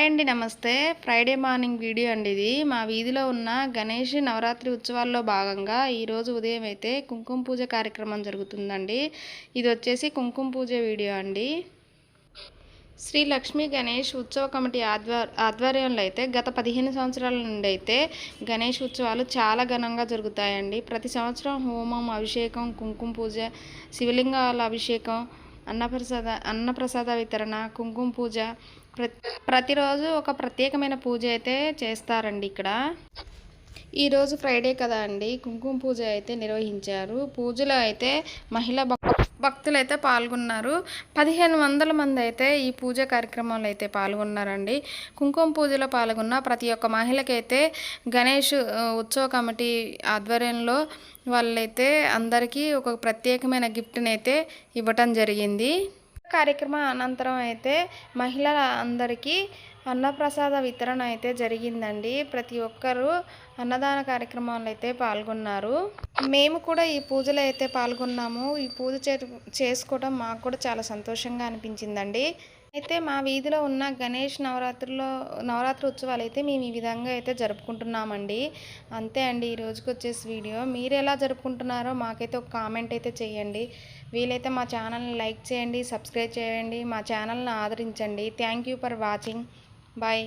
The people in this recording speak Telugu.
హాయ్ అండి నమస్తే. ఫ్రైడే మార్నింగ్ వీడియో అండి ఇది. మా వీధిలో ఉన్న గణేష్ నవరాత్రి ఉత్సవాల్లో భాగంగా ఈరోజు ఉదయం అయితే కుంకుమ పూజ కార్యక్రమం జరుగుతుందండి. ఇది వచ్చేసి కుంకుమ పూజ వీడియో అండి. శ్రీ లక్ష్మీ గణేష్ ఉత్సవ కమిటీ ఆధ్వర్ ఆధ్వర్యంలో అయితే గత పదిహేను సంవత్సరాల నుండి అయితే గణేష్ ఉత్సవాలు చాలా ఘనంగా జరుగుతాయండి. ప్రతి సంవత్సరం హోమం అభిషేకం కుంకుమ పూజ శివలింగాల అభిషేకం అన్నప్రసాద అన్నప్రసాద వితరణ కుంకుమ పూజ ప్రతి ప్రతిరోజు ఒక ప్రత్యేకమైన పూజ అయితే చేస్తారండి ఇక్కడ. ఈరోజు ఫ్రైడే కదా అండి. కుంకుమ పూజ అయితే నిర్వహించారు. పూజలో అయితే మహిళా భక్తులు అయితే పాల్గొన్నారు. పదిహేను వందల మంది అయితే ఈ పూజ కార్యక్రమంలో అయితే పాల్గొన్నారండి. కుంకుమ పూజలో పాల్గొన్న ప్రతి ఒక్క మహిళకైతే గణేష్ ఉత్సవ కమిటీ ఆధ్వర్యంలో వాళ్ళైతే అందరికీ ఒక ప్రత్యేకమైన గిఫ్ట్ని అయితే ఇవ్వటం జరిగింది. కార్యక్రమం అనంతరం అయితే మహిళల అందరికీ అన్నప్రసాద వితరణ అయితే జరిగిందండి. ప్రతి ఒక్కరూ అన్నదాన కార్యక్రమంలో అయితే పాల్గొన్నారు. మేము కూడా ఈ పూజలో అయితే పాల్గొన్నాము. ఈ పూజ చే చేసుకోవడం మాకు కూడా చాలా సంతోషంగా అనిపించిందండి. అయితే మా వీధిలో ఉన్న గణేష్ నవరాత్రిలో నవరాత్రి ఉత్సవాలు అయితే మేము ఈ విధంగా అయితే జరుపుకుంటున్నామండి. అంతే అండి ఈ రోజుకి వచ్చేసి వీడియో. మీరు ఎలా జరుపుకుంటున్నారో మాకైతే ఒక కామెంట్ అయితే చేయండి. వీలైతే మా ఛానల్ని లైక్ చేయండి సబ్స్క్రైబ్ చేయండి మా ఛానల్ని ఆదరించండి. Thank you for watching. Bye.